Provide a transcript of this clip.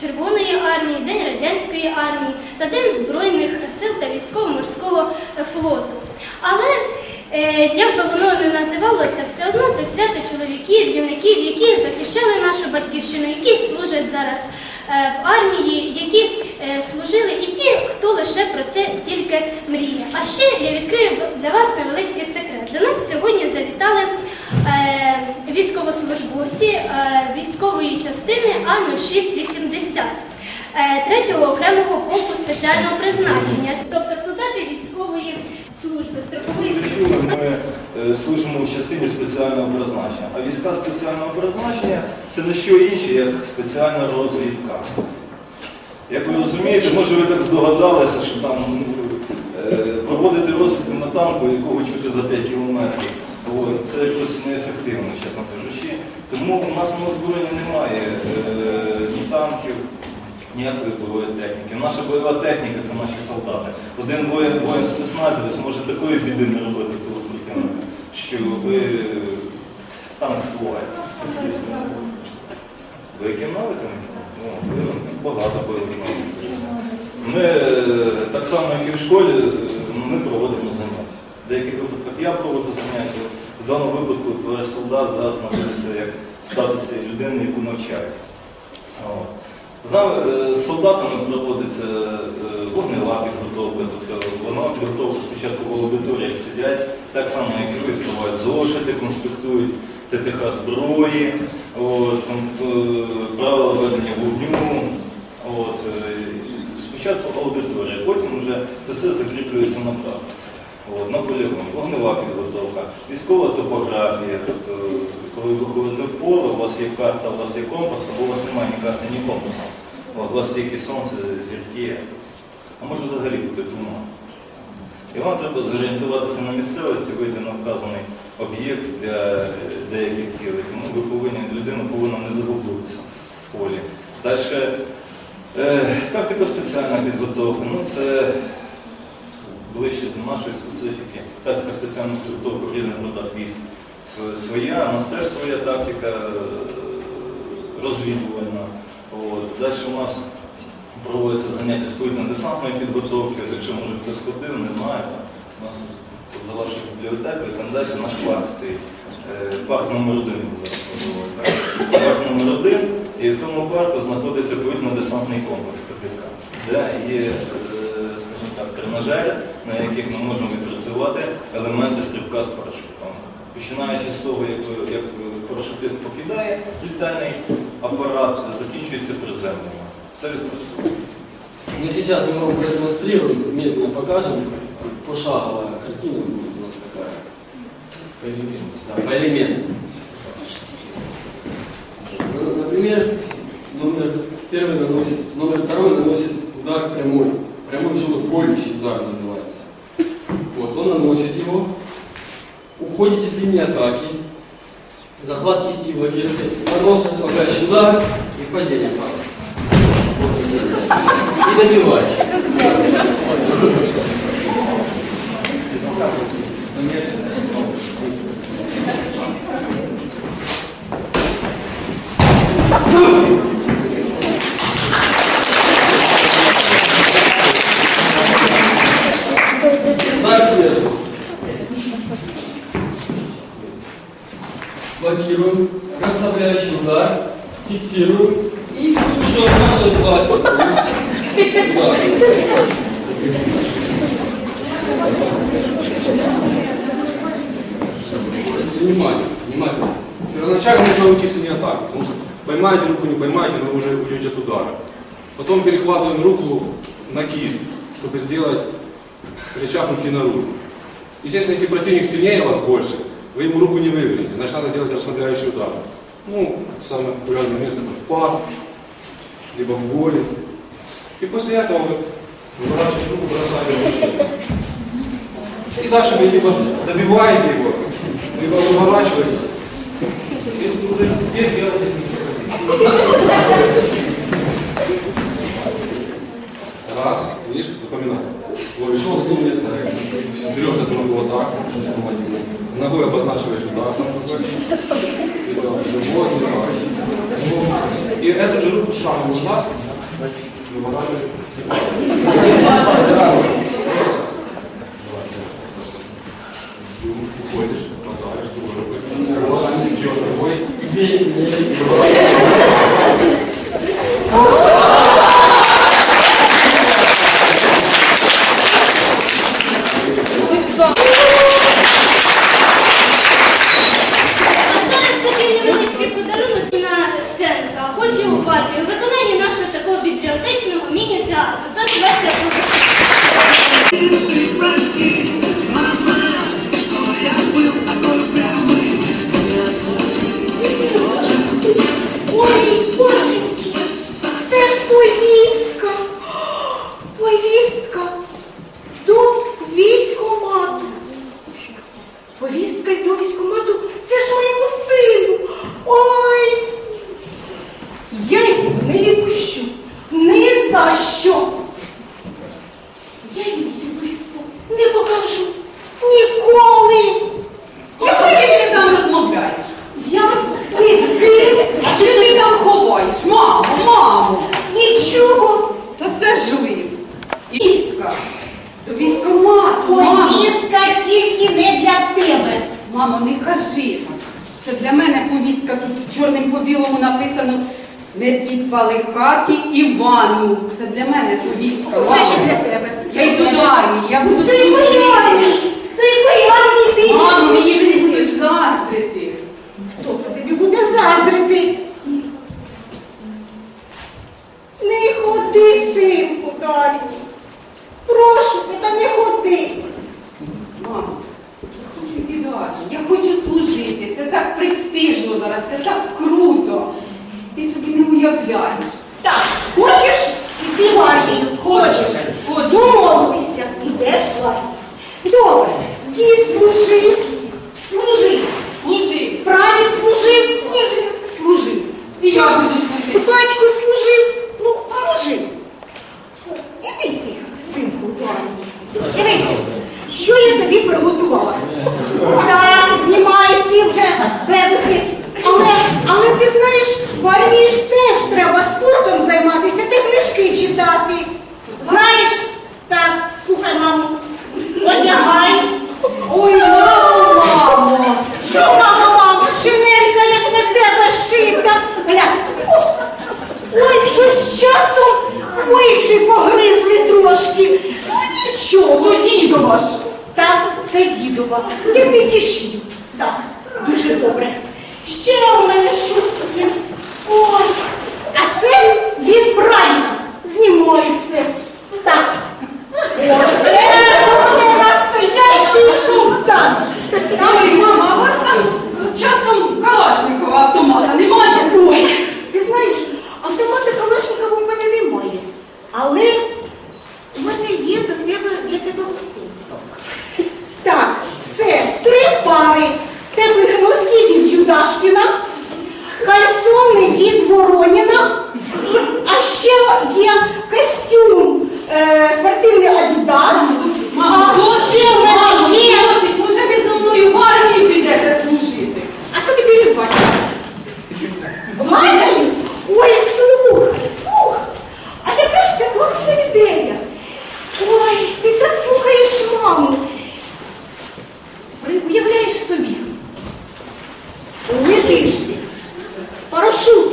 Червоної армії, День Радянської армії та День Збройних сил та військово-морського е, флоту. Але е, як би воно не називалося, все одно це свято чоловіків, юнаків, які захищали нашу батьківщину, які служать зараз е, в армії, які служили і ті, хто лише про це тільки мріє. А ще я відкрию для вас невеличкий секрет. До нас сьогодні завітали військовослужбовці військової частини А 06 Е, третього окремого полку спеціального призначення, тобто солдати військової служби, страхової служби. Ми е, служимо в частині спеціального призначення. А війська спеціального призначення це не що інше, як спеціальна розвідка. Як ви розумієте, може ви так здогадалися, що там е, проводити розвідку на танку, якого чути за 5 кілометрів. Це якось неефективно, чесно кажучи. Тому у нас на озброєнні немає е, ні танків, ніякої бойової техніки. Наша бойова техніка це наші солдати. Один воїн, воїн спецназівець може такої біди не робити в тилу що ви там не сховається. Яким навиками? Ну, багато бойових навиків. Ми е, так само, як і в школі, ми проводимо заняття. В деяких випадках я проводжу заняття. В даному випадку товариш солдат зараз знаходиться як в статусі людини, яку навчають. З нами е, з солдатами проводиться е, вогнева підготовка, тобто вогнева підготовка спочатку в аудиторіях сидять, так само, як і відкривають зошити, конспектують ТТХ зброї, от, е, правила ведення вогню. От, спочатку аудиторія, потім вже це все закріплюється на практиці. На полігоні, вогнева підготовка, військова топографія. Тобто, коли ви виходите в поле, у вас є карта, у вас є компас, або у вас немає ні карти, ні компаса. У вас тільки сонце, зірки, а може взагалі бути туман. І вам треба зорієнтуватися на місцевості, вийти на вказаний об'єкт для деяких цілей. Тому ви повинні, людина повинна не загубитися в полі. Далі, е, тактика спеціальна підготовка. Ну, це ближче до нашої специфіки. Тактика спеціальна підготовка в різних військ своя, у нас теж своя тактика е, розвідувальна. Далі у нас проводяться заняття з повітряно-десантної підготовки, якщо може хтось ходив, не знає, то у нас тут за вашою бібліотекою, там далі наш парк стоїть. Е, Парк номер один зараз називають. Парк номер один, і в тому парку знаходиться повітряно-десантний комплекс КПК, де є, е, скажімо так, тренажери, на яких ми можемо відпрацювати елементи стрибка з парашутом. Починаючи з того, як, як парашутист покидає літальний апарат, закінчується приземлення. Все відпрацьовує. Ну, сейчас мы вам продемонстрируем, медленно покажем. Пошаговая картина будет у нас такая. По элементу. Да, по элементу. Ну, Например, номер первый наносит, номер второй наносит удар прямой. Прямой вот колющий удар называется. Вот, он наносит его. Уходите с линии атаки. Захват кисти блокируете. Наносит скользящий удар и падение падает. Вот. И добиваешь. Удар сверху. Блокируем. Расслабляющий удар. Фиксируем. И еще наша сласть. Удар. Внимание, внимание. Первоначально нужно уйти с атаки, потому что поймаете руку, не поймаете, но уже уйдете от удара. Потом перекладываем руку на кисть, чтобы сделать рычаг руки наружу. Естественно, если противник сильнее вас больше, вы ему руку не вывернете, значит надо сделать расслабляющий удар. Ну, самое популярное место это в пах, либо в голень. И после этого вы выворачиваете руку, бросаете. И дальше вы либо добиваете его, либо выворачиваете. Тут уже здесь делаете с ним что хотите. Раз, видишь, Шел с ним Берешь руку вот так, ногой обозначиваешь удар, живот, либо. И эту же руку шагом у і вона Нічого. Та це ж лист. Істка. До військомату. Мамо. Повістка тільки не для тебе. Мамо, не кажи. Це для мене повістка. Тут чорним по білому написано не підпали хаті і ванну. Це для мене повістка. Все, Мамо. що для тебе. Я йду до армії, я буду До служити. Престижно зараз, це так круто. Ти собі не уявляєш. Так, хочеш іти ти армію? Хочеш. Домовитися. Ідеш лайк. Добре. Дід служив. Служив. Служи, Правід служив. Служив. служив. І я щось з часом миші погризли трошки. Ну, нічого, дідова ж. Так, це дідова. Я підішню. Так, дуже добре. Ще у мене щось є. Ой, а це він правильно знімається. ще є костюм е, спортивний Адідас. А ще в мене є. Може, ти зі мною в армію підете служити. А це тобі не бачить. В? Ой, слухай, слухай. А яка ж це класна ідея. Ой, ти так слухаєш маму. Уявляєш собі. Летиш з парашутом.